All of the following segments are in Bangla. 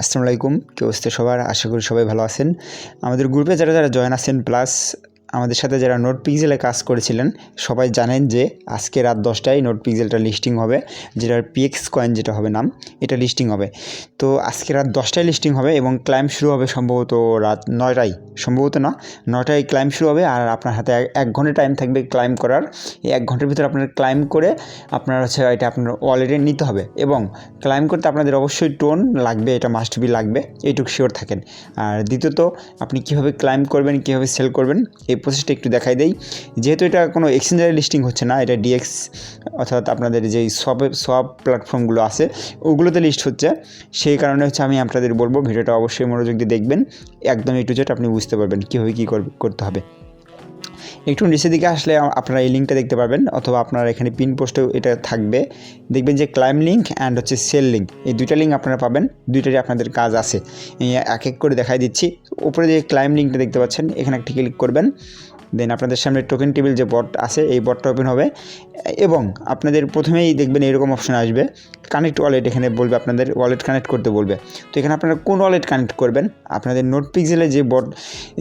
আসসালামু আলাইকুম, কি অবস্থা সবার? আশা করি সবাই ভালো আছেন। আমাদের গ্রুপে যারা যারা জয়েন আছেন প্লাস আমাদের সাথে যারা নোট পিক্সেলে কাজ করেছিলেন, সবাই জানেন যে আজকে রাত দশটায় নোট পিক্সেলটা লিস্টিং হবে, যেটার পিএক্স কয়েন যেটা হবে নাম, এটা লিস্টিং হবে। তো আজকে রাত দশটায় লিস্টিং হবে এবং ক্লাইম শুরু হবে সম্ভবত রাত নয়টায়। সম্ভবত না, নয়টায় ক্লাইম শুরু হবে আর আপনার হাতে এক- এক ঘণ্টা টাইম থাকবে ক্লাইম করার। এই এক ঘণ্টার ভিতরে আপনার ক্লাইম করে আপনার হচ্ছে এটা আপনার ওয়ালেটে নিতে হবে এবং ক্লাইম করতে আপনাদের অবশ্যই টোন লাগবে, এটা মাস্ট বি লাগবে, এইটুকু শিওর থাকেন। আর দ্বিতীয়ত, আপনি কীভাবে ক্লাইম করবেন, কীভাবে সেল করবেন, এই প্রসেসটা একটু দেখাই দেই। যেহেতু এটা কোনো এক্সচেঞ্জারে লিস্টিং হচ্ছে না, এটা ডিএক্স অর্থাৎ আপনাদের যেই সব সব প্ল্যাটফর্মগুলো আছে, ওগুলোতে লিস্ট হচ্ছে। সেই কারণে হচ্ছে আমি আপনাদের বলব, ভিডিওটা অবশ্যই মনোযোগ দিয়ে দেখবেন। একদম একটু যেটা আপনি বুঝতে পারবেন কীভাবে কী করতে হবে। একটু নিচের দিকে আসলে আপনারা এই লিঙ্কটা দেখতে পাবেন অথবা আপনারা এখানে পিন পোস্টেও এটা থাকবে। দেখবেন যে ক্লাইম লিঙ্ক অ্যান্ড হচ্ছে সেল লিঙ্ক এই দুইটা লিঙ্ক আপনারা পাবেন, দুইটারই আপনাদের কাজ আছে। এক এক করে দেখাই দিচ্ছি। উপরে যে ক্লাইম লিঙ্কটা দেখতে পাচ্ছেন, এখানে একটি ক্লিক করবেন। দেন আপনাদের সামনে টোকেন টেবিল যে বট আছে, এই বটটা ওপেন হবে। এবং আপনাদের প্রথমেই দেখবেন এরকম অপশন আসবে। কানেক্ট ওয়ালেট এখানে বলবে আপনাদের ওয়ালেট কানেক্ট করতে বলবে। তো এখানে আপনারা কোন ওয়ালেট কানেক্ট করবেন? আপনাদের নোট পিক্সেলে যে বট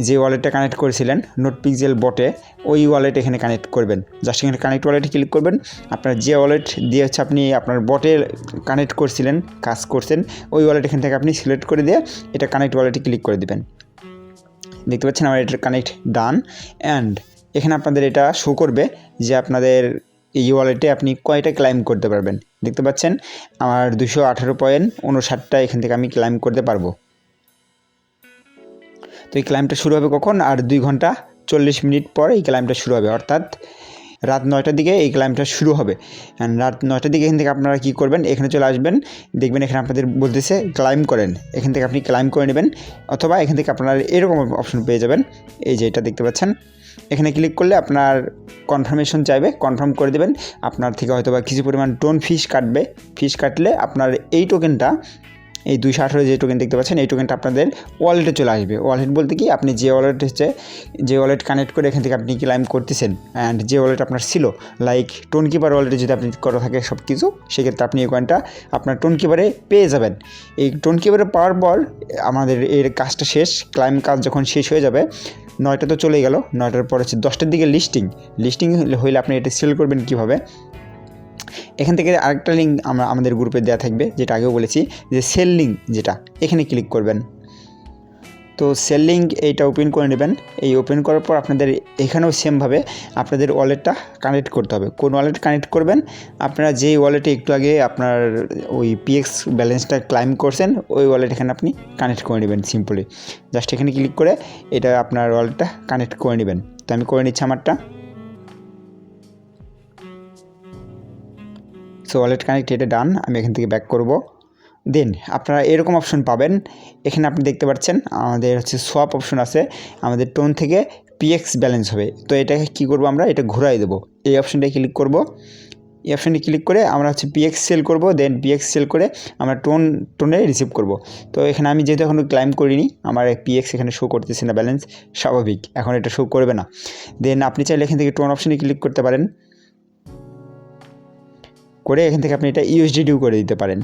যে ওয়ালেটটা কানেক্ট করেছিলেন নোট পিক্সেল বটে ওই ওয়ালেট এখানে কানেক্ট করবেন। জাস্ট এখানে কানেক্ট ওয়ালেটে ক্লিক করবেন। আপনার যে ওয়ালেট দিয়ে হচ্ছে আপনি আপনার বটে কানেক্ট করছিলেন, কাজ করছেন, ওই ওয়ালেট এখান থেকে আপনি সিলেক্ট করে দিয়ে, এটা কানেক্ট ওয়ালেটে ক্লিক করে দেবেন। দেখতে পাচ্ছেন আমার এটার কানেক্ট ডান অ্যান্ড এখানে আপনাদের এটা শো করবে যে আপনাদের এই ওয়ালেটে আপনি কয়টা ক্লাইম করতে পারবেন। দেখতে পাচ্ছেন আমার দুশো আঠারো পয়েন্ট উনষাটটা এখান থেকে আমি ক্লাইম করতে পারব। তো এই ক্লাইমটা শুরু হবে কখন? আর দুই ঘণ্টা চল্লিশ মিনিট পর এই ক্লাইমটা শুরু হবে। অর্থাৎ রাত নয়টার দিকে এই ক্লাইমটা শুরু হবে। অ্যান্ড রাত নয়টার দিকে এখান থেকে আপনারা কী করবেন? এখানে চলে আসবেন, দেখবেন এখানে আপনাদের বলতেছে ক্লাইম করেন। এখান থেকে আপনি ক্লাইম করে নেবেন, অথবা এখান থেকে আপনারা এরকম অপশন পেয়ে যাবেন। এই যে এটা দেখতে পাচ্ছেন। এখানে ক্লিক করলে আপনার কনফার্মেশন চাইবে কনফার্ম করে দেবেন। আপনার থেকে হয়তো বা কিছু পরিমাণ টোন ফিস কাটবে। ফিস কাটলে আপনার এই টোকেনটা এই দুইশো আঠারো যে টোকেন দেখতে পাচ্ছেন, এই টোকেনটা আপনাদের ওয়ালেটে চলে আসবে। ওয়ালেট বলতে কি, আপনি যে ওয়ালেট হচ্ছে যে ওয়ালেট কানেক্ট করে এখান থেকে আপনি ক্লাইম করতেছেন অ্যান্ড যে ওয়ালেট আপনার ছিল লাইক টোন কিপার ওয়ালেটে যদি আপনি করা থাকে সব কিছু সেক্ষেত্রে আপনি এই কয়েনটা আপনার টোন কিপারে পেয়ে যাবেন। এই টোন কিপারে পাওয়ার পর, আমাদের এর কাজটা শেষ ক্লাইম কাজ যখন শেষ হয়ে যাবে, নয়টা তো চলে গেল, নয়টার পর হচ্ছে দশটার দিকে লিস্টিং লিস্টিং হইলে আপনি এটা সেল করবেন কীভাবে? এখান থেকে আরেকটা লিঙ্ক আমরা আমাদের গ্রুপে দেওয়া থাকবে, যেটা আগেও বলেছি, যে সেল লিঙ্ক যেটা, এখানে ক্লিক করবেন। তো সেল লিঙ্ক এইটা ওপেন করে নেবেন। এই ওপেন করার পর আপনাদের এখানেও সেমভাবে আপনাদের ওয়ালেটটা কানেক্ট করতে হবে। কোন ওয়ালেট কানেক্ট করবেন? আপনারা যেই ওয়ালেটে একটু আগে আপনার ওই পিএক্স ব্যালেন্সটা ক্লাইম করছেন, ওই ওয়ালেট এখানে আপনি কানেক্ট করে নেবেন সিম্পলি জাস্ট এখানে ক্লিক করে এটা আপনার ওয়ালেটটা কানেক্ট করে নেবেন। তো আমি করে নিচ্ছি আমারটা। সো ওয়ালেট কানেক্ট এটা ডান আমি এখান থেকে ব্যাক করব। দেন আপনারা এরকম অপশন পাবেন। এখানে আপনি দেখতে পাচ্ছেন, আমাদের হচ্ছে সোয়াপ অপশন আছে। আমাদের টোন থেকে পিএক্স ব্যালেন্স হবে। তো এটাকে কী করব আমরা? এটা ঘুরাই দেবো। এই অপশনটায় ক্লিক করব। এই অপশানে ক্লিক করে আমরা হচ্ছে পিএক্স সেল করব। দেন পিএক্স সেল করে আমরা টোন টোনে রিসিভ করব। তো এখানে আমি যেহেতু এখনও ক্লাইম করিনি, আমার পিএক্স এখানে শো করতেছে না ব্যালেন্স স্বাভাবিক। এখন এটা শো করবে না। দেন আপনি চাইলে এখান থেকে টোন অপশানে ক্লিক করতে পারেন। করে এখান থেকে আপনি এটা ইউএসডিটিও করে দিতে পারেন।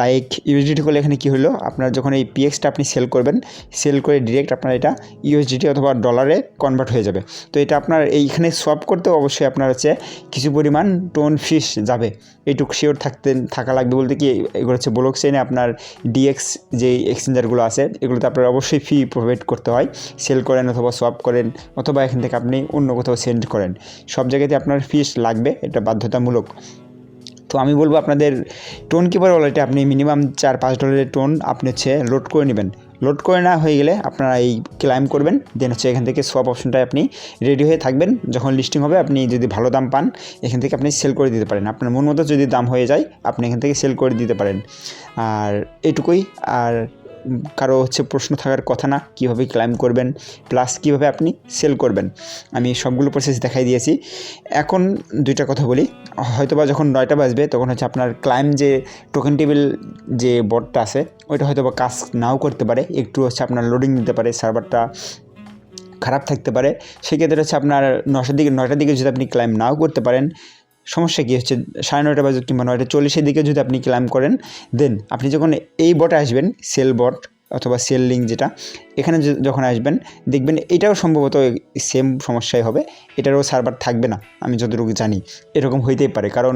লাইক ইউএসডিটি করলে এখানে কী হলো? আপনার যখন এই পিএক্সটা আপনি সেল করবেন সেল করে ডিরেক্ট আপনার এটা ইউএসডিটি অথবা ডলারে কনভার্ট হয়ে যাবে। তো এটা আপনার এইখানে সোয়াপ করতে অবশ্যই আপনার হচ্ছে কিছু পরিমাণ টোন ফিস যাবে। এইটুক শিওর থাকতে, থাকা লাগবে বলতে কি, এগুলো হচ্ছে ব্লক চেইনে আপনার ডিএক্স যে এক্সচেঞ্জারগুলো আছে, এগুলোতে আপনার অবশ্যই ফি প্রোভাইড করতে হয়। সেল করেন অথবা সোয়াপ করেন, অথবা এখান থেকে আপনি অন্য কোথাও সেন্ড করেন। সব জায়গাতে আপনার ফিস লাগবে, এটা বাধ্যতামূলক। তো আমি বলব আপনাদের টোন কিপার ওয়ালেটে আপনি মিনিমাম চার, পাঁচ ডলারের টোন আপনি হচ্ছে লোড করে নেবেন। লোড করে না হয়ে গেলে আপনারা এই ক্লাইম করবেন দেন হচ্ছে এখান থেকে সোয়াপ অপশনটায় আপনি রেডি হয়ে থাকবেন। যখন লিস্টিং হবে আপনি যদি ভালো দাম পান, এখান থেকে আপনি সেল করে দিতে পারেন। আপনার মন মতো যদি দাম হয়ে যায়, আপনি এখান থেকে সেল করে দিতে পারেন। আর এটুকুই। আর কারও হচ্ছে প্রশ্ন থাকার কথা না, কীভাবে ক্লাইম করবেন প্লাস কীভাবে আপনি সেল করবেন। আমি সবগুলো প্রসেস দেখাই দিয়েছি। এখন দুইটা কথা বলি। হয়তোবা যখন নয়টা বাজবে, তখন হচ্ছে আপনার ক্লাইম যে টোকেন টেবিল যে বটটা আছে, ওইটা হয়তো বা কাজ নাও করতে পারে। একটু হচ্ছে আপনার লোডিং দিতে পারে সার্ভারটা খারাপ থাকতে পারে। সেক্ষেত্রে হচ্ছে আপনার নটার দিকে, নয়টার দিকে যদি আপনি ক্লাইম নাও করতে পারেন সমস্যা কী হচ্ছে? সাড়ে নয়টা বাজে কিংবা নয়টা চল্লিশের দিকে যদি আপনি ক্লাইম করেন দেন আপনি যখন এই বটে আসবেন সেল বট অথবা সেল লিঙ্ক যেটা, এখানে যখন আসবেন, দেখবেন এটাও সম্ভবত সেম সমস্যাই হবে। এটারও সার্ভার থাকবে না, আমি যতটুকু জানি। এরকম হইতেই পারে, কারণ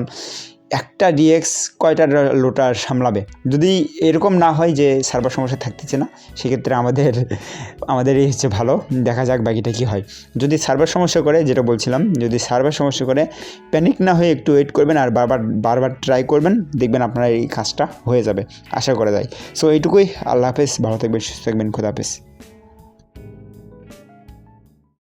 একটা ডিএক্স কয়টা লোটার সামলাবে? যদি এরকম না হয় যে সার্ভার সমস্যা থাকতেছে না, সেক্ষেত্রে আমাদের, আমাদেরই হচ্ছে ভালো। দেখা যাক বাকিটা কী হয়। যদি সার্ভার সমস্যা করে, যেটা বলছিলাম, যদি সার্ভার সমস্যা করে প্যানিক না হয়ে একটু ওয়েট করবেন আর বারবার বারবার ট্রাই করবেন, দেখবেন আপনার এই কাজটা হয়ে যাবে। আশা করা যায়। সো এইটুকুই। আল্লাহ হাফেজ। ভালো থাকবেন, সুস্থ থাকবেন। খুদা হাফেজ।